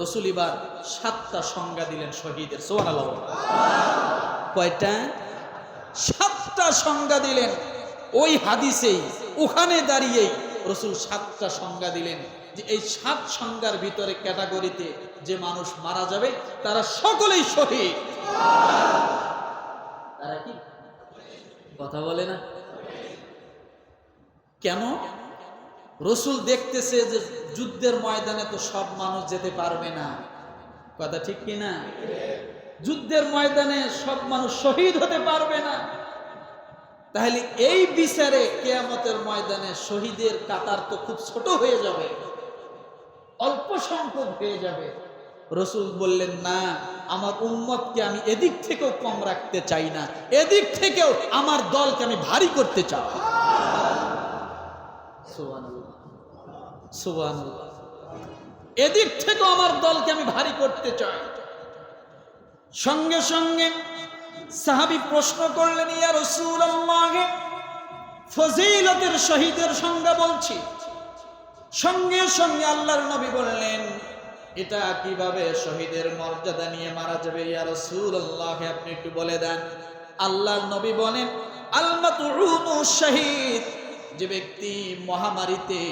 রসুল এবার সাতটা সংজ্ঞা দিলেন শহীদের সোহান আল্লাহ কয়টা? সাতটা সংজ্ঞা দিলেন। ওই হাদিসেই ওখানে দাঁড়িয়েই রসুল সাতটা সংজ্ঞা দিলেন যে এই সাত সংজ্ঞার ভিতরে ক্যাটাগরিতে যে মানুষ মারা যাবে, তারা সকলেই শহীদ। তারা কি? কথা বলে না। কেন? রসুল দেখতেছে যে যুদ্ধের ময়দানে তো সব মানুষ যেতে পারবে না। কথা ঠিক কি না? যুদ্ধের ময়দানে সব মানুষ শহীদ হতে পারবে না। তাহলে এই বিচারে কেয়ামতের ময়দানে শহীদের কাতার তো খুব ছোট হয়ে যাবে, অল্প সংখ্যক হয়ে যাবে। রসুল বললেন, না, আমার উম্মতকে আমি এদিক থেকেও কম রাখতে চাই না। এদিক থেকেও আমার দলকে আমি ভারী করতে চাই। এদিক থেকে আমার দলকে আমি ভারী করতে চাই। সঙ্গে সঙ্গে সাহাবি প্রশ্ন করলেন, ইয়া রসুল ফজিলতের শহীদের সংজ্ঞা বলছি। সঙ্গে সঙ্গে আল্লাহর নবী বললেন, এটা কীভাবে শহীদের মর্যাদা নিয়ে মারা যাবে? ইয়ার ইয়া রাসূলুল্লাহ, আপনি একটু বলে দেন। আল্লাহর নবী বলেন আল্লাহ শহীদ যে ব্যক্তি মহামারীতে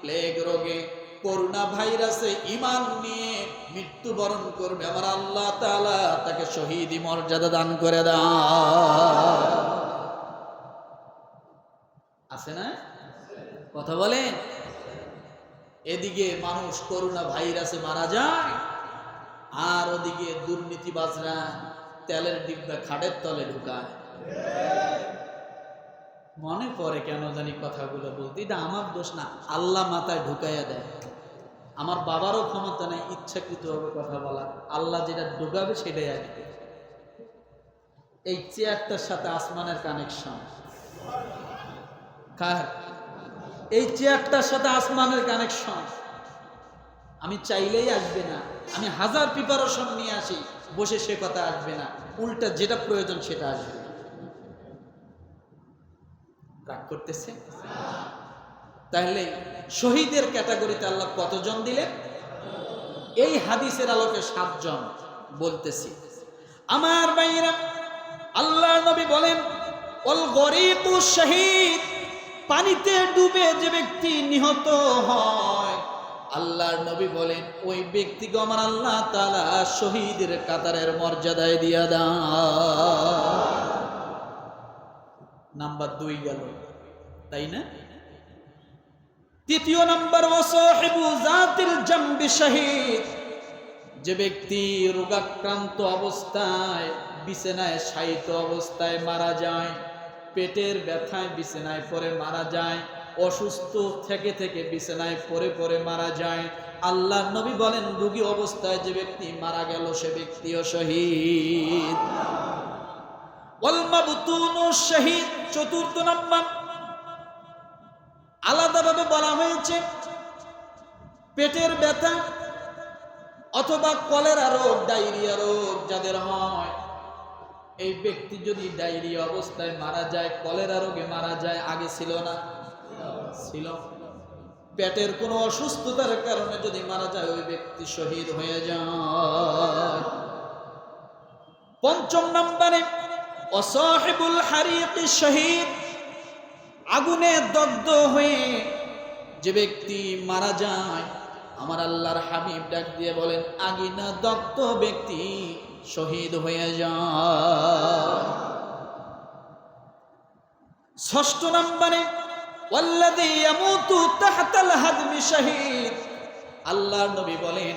প্লেগ রোগে করোনা ভাইরাসে ইমান নিয়ে মৃত্যুবরণ করবে, আমার আল্লাহ তাআলা তাকে শহীদি মর্যাদা দান করে দান আছে না? কথা বলেন? এদিকে মানুষ করোনা ভাইরাসে মারা যায়, আর ওদিকে দুর্নীতিবাজরা তেলের ডিব্বা খাটের তলে ঢুকায়। মনে পড়ে কেন জানি কথাগুলো বলতে। এটা আমার দোষ না, আল্লাহ মাথায় ঢুকাইয়া দেয়। আমার বাবারও ক্ষমতা নেই ইচ্ছাকৃতভাবে কথা বলা আল্লাহ যেটা ঢুকাবে সেটাই আসবে এই চেয়ারটার সাথে আসমানের কানেকশন এই চেয়ারটার সাথে আসমানের কানেকশন আমি চাইলেই আসবে না। আমি হাজার প্রিপারেশন নিয়ে আসি, বসে সে কথা আসবে না। উল্টা যেটা প্রয়োজন সেটা আসবে। রাগ করতেছে। তাহলে শহীদের ক্যাটাগরিতে আল্লাহ কতজন দিলেন? এই হাদিসের আলোকে সাতজন বলতেছি। আমার বাইরা আল্লাহ নবী বলেন অল গরিবু শহীদ, পানিতে ডুবে যে ব্যক্তি নিহত হয়। আল্লাহর নবী বলেন, ওই ব্যক্তিকে আমার আল্লাহ তালা শহীদের কাতারের মর্যাদায় দিয়া দান নাম্বার দুই গেল। তাই না? তৃতীয় নাম্বার ওয়াসাহিবু জাতিল জামবি শহীদ। যে ব্যক্তি রোগাক্রান্ত অবস্থায়, বিছানায় শায়িত অবস্থায় মারা যায়, পেটের ব্যথায় বিছানায় পরে মারা যায়, অসুস্থ থেকে থেকে বিছানায় পরে পরে মারা যায়, আল্লাহ নবী বলেন, রোগী অবস্থায় যে ব্যক্তি মারা গেল, সে ব্যক্তিও শহীদ। শহীদ। চতুর্থ নাম্বার। আলাদাভাবে বলা হয়েছে, পেটের ব্যথা অথবা কলেরা রোগ, ডায়রিয়া রোগ যাদের হয়। এই ব্যক্তি যদি ডায়রিয়া অবস্থায় মারা যায়, কলেরা রোগে মারা যায়, আগে ছিল না, ছিল। পেটের কোনো অসুস্থতার কারণে যদি মারা যায়, ওই ব্যক্তি শহীদ হয়ে যায়। পঞ্চম নম্বরে অসাহেবুল হারিয়তি শহীদ। আগুনে দগ্ধ হয়ে যে ব্যক্তি মারা যায়, আমার আল্লাহর হাবিব ডাক দিয়ে বলেন আগিনা দগ্ধ ব্যক্তি শহীদ হয়ে যায়। ষষ্ঠ নম্বরে, ওয়াল্লাযী ইয়ামুতু তাহতাল হাদমি শহীদ। আল্লাহর নবী বলেন,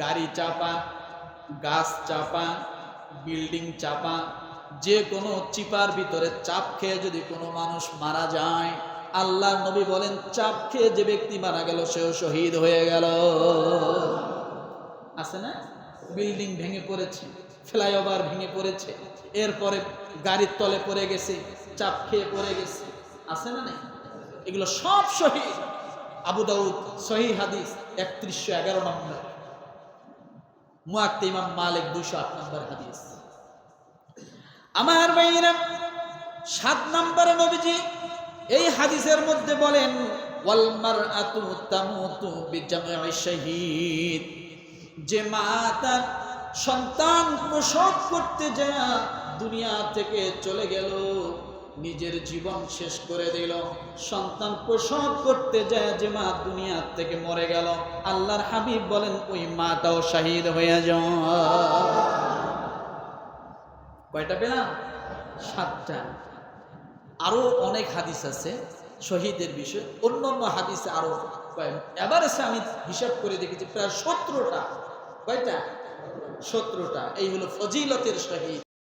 গাড়ি চাপা, গাছ চাপা, বিল্ডিং চাপা যে কোনো চিপার ভিতরে চাপ খেয়ে যদি কোনো মানুষ মারা যায় আল্লাহ নবী বলেন, চাপ খেয়ে যে ব্যক্তি মারা গেল, সেও শহীদ হয়ে গেল। আছে না? বিল্ডিং ভেঙে পড়েছে, ফ্লাইওভার ভেঙে পড়েছে, এরপরে গাড়ির তলে পড়ে গেছে, চাপ খেয়ে পড়ে গেছে। আছে না নাই? এগুলো সব শহীদ। আবু দাউদ, সহি হাদিস, একত্রিশশো এগারো নম্বর। মুয়াক্তে ইমাম মালিক দুশো আট নম্বর হাদিস। আমার ভাইরা সাত নম্বর নবীজি এই হাদিসের মধ্যে বলেন যে মা তার সন্তান প্রসব করতে যায়, দুনিয়া থেকে চলে গেল, নিজের জীবন শেষ করে দিল। সন্তান প্রসব করতে যায়, যে মা দুনিয়া থেকে মরে গেল। আল্লাহর হাবিব বলেন, ওই মাটাও শাহিদ হয়ে যাও। কয়টা পেলাম? সাতটা। আরও অনেক হাদিস আছে, শহীদের বিষয়ে। অন্য অন্য হাদিসে আরও এবার এসে আমি হিসাব করে দেখেছি, প্রায় সতেরোটা। কয়টা? সতেরোটা। এই হলো ফজিলতের শহীদ।